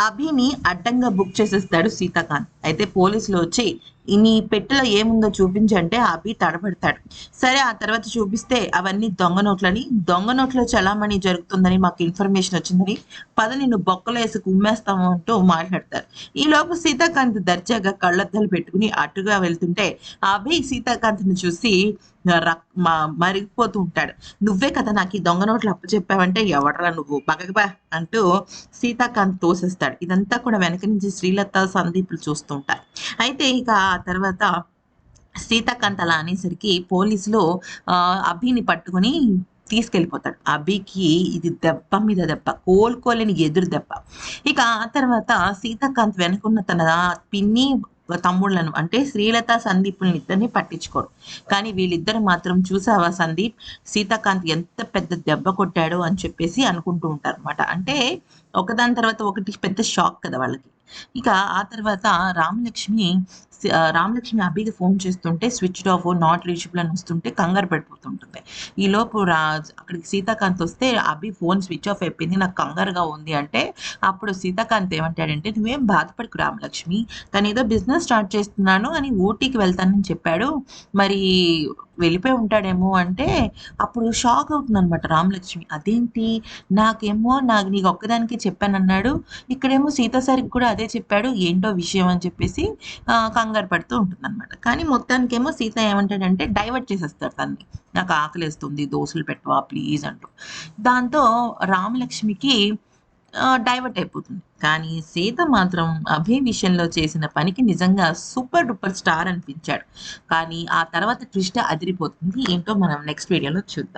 అభిని అడ్డంగా బుక్ చేసేస్తాడు సీతాకాంత్. అయితే పోలీసులు వచ్చి నీ పెట్టెలో ఏముందో చూపించంటే అభి తడబడతాడు. సరే ఆ తర్వాత చూపిస్తే అవన్నీ దొంగ నోట్లని దొంగ నోట్లో చలామణి జరుగుతుందని మాకు ఇన్ఫర్మేషన్ వచ్చిందని పద నిన్ను బొక్కలు వేసి కుమ్మేస్తాము అంటూ మాట్లాడతారు. ఈ సీతాకాంత్ దర్జాగా కళ్ళద్దాలు పెట్టుకుని అటుగా వెళ్తుంటే అభి సీతాకాంత్ని చూసి రక్- మరిగిపోతూ ఉంటాడు. నువ్వే కదా నాకు ఈ దొంగ నోట్లు అప్పచెప్పావంటే ఎవడరా నువ్వు? బగబా అంటూ సీతాకాంత్ తోసేస్తాడు. ఇదంతా కూడా వెనక నుంచి శ్రీలత సందీప్లు చూస్తుంటారు అయితే ఇక ఆ తర్వాత సీతాకాంత్ అలా అనేసరికి పోలీసులు ఆ, అభిని పట్టుకుని తీసుకెళ్ళిపోతాడు. అభికి ఇది దెబ్బ మీద దెబ్బ కోలుకోలేని ఎదురు దెబ్బ. ఇక ఆ తర్వాత సీతాకాంత్ వెనుకున్న తన పిన్ని తమ్ముళ్ళను అంటే శ్రీలత సందీపుల్ని ఇద్దరిని పట్టించుకోడు. కానీ వీళ్ళిద్దరు మాత్రం చూసావా సందీప్? సీతాకాంత్ ఎంత పెద్ద దెబ్బ కొట్టాడో అని చెప్పేసి అనుకుంటూ ఉంటారు అనమాట అంటే ఒకదాని తర్వాత ఒకటి పెద్ద షాక్ కదా వాళ్ళకి. ఇక ఆ తర్వాత రామలక్ష్మి రామలక్ష్మి అభికి ఫోన్ చేస్తుంటే స్విచ్ ఆఫ్ నాట్ రీచబుల్ అని వస్తుంటే కంగారు పడిపోతుంటుంది. ఈ లోపు రా అక్కడికి సీతాకాంత్ వస్తే అభి ఫోన్ స్విచ్ ఆఫ్ అయిపోయింది నాకు కంగారుగా ఉంది అంటే అప్పుడు సీతాకాంత్ ఏమంటాడంటే నువ్వేం బాధపడకు రామలక్ష్మి తను ఏదో బిజినెస్ స్టార్ట్ చేస్తున్నాను అని ఊటీకి వెళ్తానని చెప్పాడు. మరి వెళ్ళిపోయి ఉంటాడేమో అంటే అప్పుడు షాక్ అవుతుంది అనమాట రామలక్ష్మి. అదేంటి? నాకేమో నాకు నీకు ఒక్కదానికి చెప్పానన్నాడు. ఇక్కడేమో సీతాసారికి కూడా అదే చెప్పాడు. ఏంటో విషయం అని చెప్పేసి కంగారు పడుతూ ఉంటుంది అనమాట కానీ మొత్తానికేమో సీత ఏమంటాడంటే డైవర్ట్ చేసేస్తాడు తన్ని. నాకు ఆకలేస్తుంది దోశలు పెట్టవా ప్లీజ్ అంటూ. దాంతో రామలక్ష్మికి డైవర్ట్ అయిపోతుంది. కానీ సీత మాత్రం అభి విషయంలో చేసిన పనికి నిజంగా సూపర్ డూపర్ స్టార్ అనిపించాడు. కానీ ఆ తర్వాత ట్విస్ట్ అదిరిపోతుంది. ఏంటో మనం నెక్స్ట్ వీడియోలో చూద్దాం.